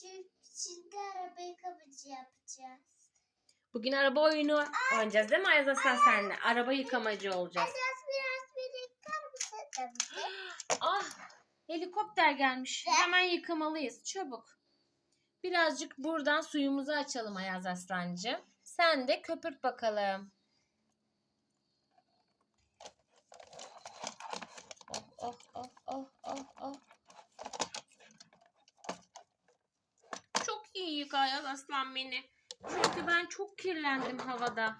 Şimdi araba yıkamacı yapacağız. Bugün araba oyunu oynayacağız değil mi Ayaz Aslan senle? Araba yıkamacı olacağız. Biraz biraz bir yıkar mısın? Ah helikopter gelmiş. Hemen yıkamalıyız. Çabuk. Birazcık buradan suyumuzu açalım Ayaz Aslancığım. Sen de köpürt bakalım. Oh oh oh oh oh oh. Çok iyi yıka Ayaz Aslan beni. Çünkü ben çok kirlendim havada.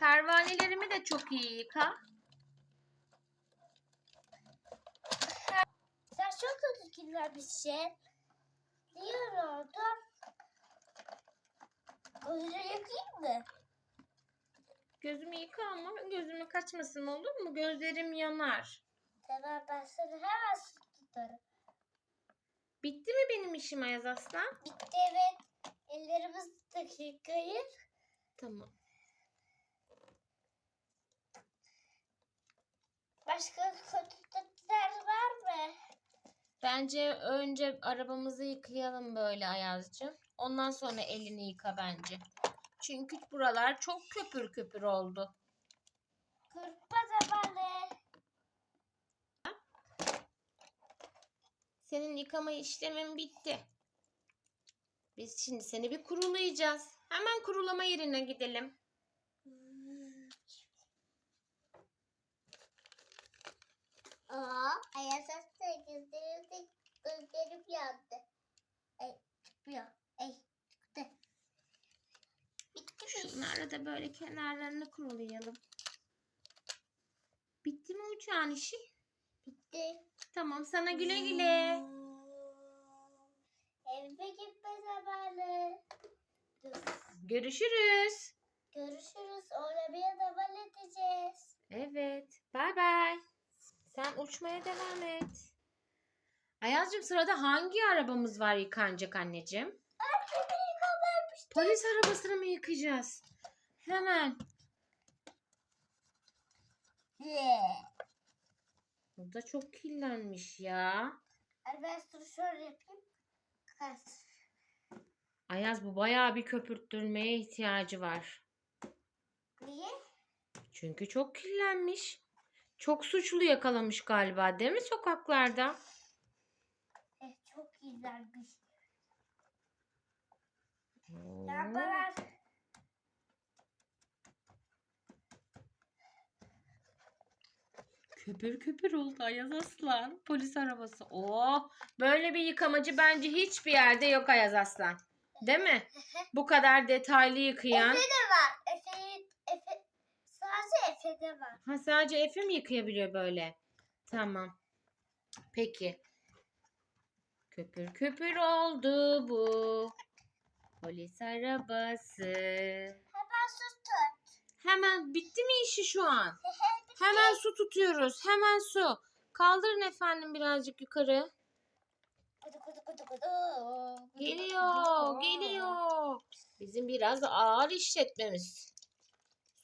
Pervanelerimi de çok iyi yıka. Sen çok kötü kirlenmişsin. Niye oldu? Gözünü yakayım mı? Gözümü yıka ama gözümü kaçmasın olur mu? Gözlerim yanar. Tamam ben sana hemen tutarım. Bitti mi benim işim Ayaz Aslan? Bitti evet. Ellerimizi de. Tamam. Başka kötülükler var mı? Bence önce arabamızı yıkayalım böyle Ayaz'cığım. Ondan sonra elini yıka bence. Çünkü buralar çok köpür köpür oldu. Kırpma zamanı. Senin yıkama işlemin bitti. Biz şimdi seni bir kurulayacağız. Hemen kurulama yerine gidelim. Aa, Ayas hasta gözlerim, gözlerim yandı. Ay, çıkmıyor. Ay, çıktı. Bitti mi? Şunları da böyle kenarlarını kurulayalım. Bitti mi uçağın işi? Bitti. Tamam sana güle güle. Evime gitme zamanı. Dur. Görüşürüz. Görüşürüz. Oynamaya devam edeceğiz. Evet. Bay bay. Sen uçmaya devam et. Ayaz'cığım sırada hangi arabamız var yıkanacak anneciğim? Polis arabasını mı yıkayacağız? Hemen. Yeah. Bu da çok kirlenmiş ya. Dur şöyle yapayım. Kas. Ayaz bu bayağı bir köpürtülmeye ihtiyacı var. Niye? Çünkü çok kirlenmiş. Çok suçlu yakalamış galiba değil mi sokaklarda? Eh, çok. Oo. Lambalar. Köpür köpür oldu Ayaz Aslan. Polis arabası. Oh, böyle bir yıkamacı bence hiçbir yerde yok Ayaz Aslan. Değil mi? Bu kadar detaylı yıkayan. Efe de var. Efe, Efe, sadece Efe'de var. Ha sadece Efe mi yıkayabiliyor böyle? Tamam. Peki. Köpür köpür oldu bu. Polis arabası. Hemen sus tut. Hemen bitti mi işi şu an? Hemen su tutuyoruz. Hemen su. Kaldırın efendim birazcık yukarı. Geliyor, geliyor. Bizim biraz ağır işletmemiz.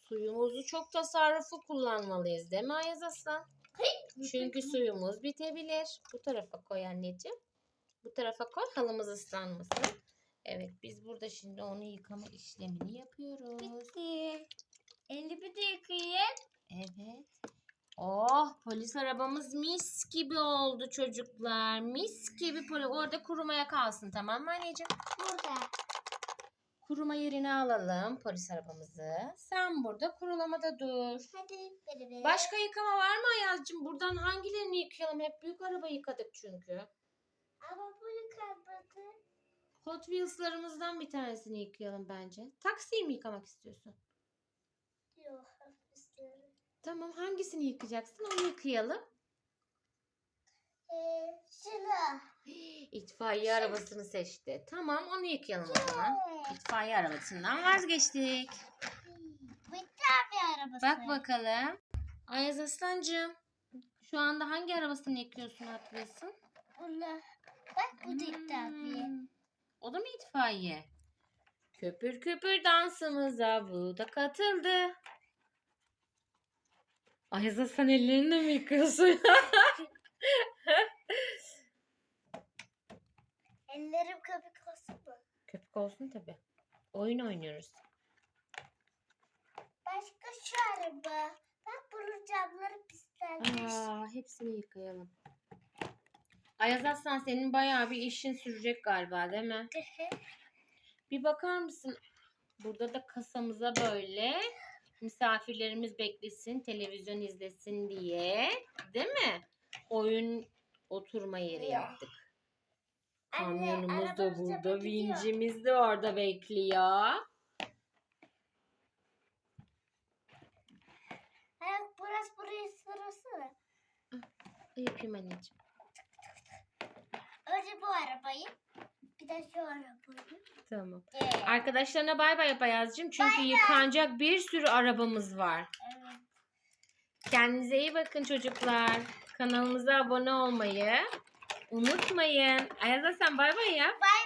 Suyumuzu çok tasarruflu kullanmalıyız değil mi Ayaz Aslan? Çünkü suyumuz bitebilir. Bu tarafa koy anneciğim. Bu tarafa koy halımız ıslanmasın. Evet biz burada şimdi onu yıkama işlemini yapıyoruz. Bitti. Elimi de yıkayayım. Evet. Oh polis arabamız mis gibi oldu çocuklar. Mis gibi poli. Orada kurumaya kalsın tamam mı anneciğim? Burada. Kuruma yerine alalım polis arabamızı. Sen burada kurulamada dur. Hadi beni Başka yıkama var mı Ayaz'cığım? Buradan hangilerini yıkayalım? Hep büyük araba yıkadık çünkü. Ama bu yıkanmadı. Hot Wheels'larımızdan bir tanesini yıkayalım bence. Taksiyi mi yıkamak istiyorsun? Yok istiyorum. Tamam hangisini yıkayacaksın onu yıkayalım. Ee, şunu. İtfaiye arabasını seçti. Tamam onu yıkayalım o zaman. İtfaiye arabasından vazgeçtik. Abi arabası. Bak bakalım. Ayaz Aslancığım. Şu anda hangi arabasını yıkıyorsun Wheels'ın? Bunu. Bak bu da. Hmm. O da mı itfaiye? Köpür köpür dansımıza bu da katıldı. Ayza sen ellerini mi yıkıyorsun? Ellerim köpük olsun mu? Köpük olsun tabi. Oyun oynuyoruz. Başka şu araba. Bak bunun camları pislenmiş. Aa, hepsini yıkayalım. Ayaz Aslan senin bayağı bir işin sürecek galiba değil mi? bir bakar mısın? Burada da kasamıza böyle misafirlerimiz beklesin, televizyon izlesin diye. Değil mi? Oyun oturma yeri Ya. yaptık. Kamyonumuz da burada, vincimiz de orada bekliyor. Hayır, burası burayı sırasana. Yapayım anneciğim. Önce bu arabayı. Bir de şu arabayı. Tamam. Evet. Arkadaşlarına bay bay yap Ayaz'cığım. Çünkü Bay bay. yıkanacak bir sürü arabamız var. Evet. Kendinize iyi bakın çocuklar. Kanalımıza abone olmayı unutmayın. Ayaz sen bay bay yap. Bay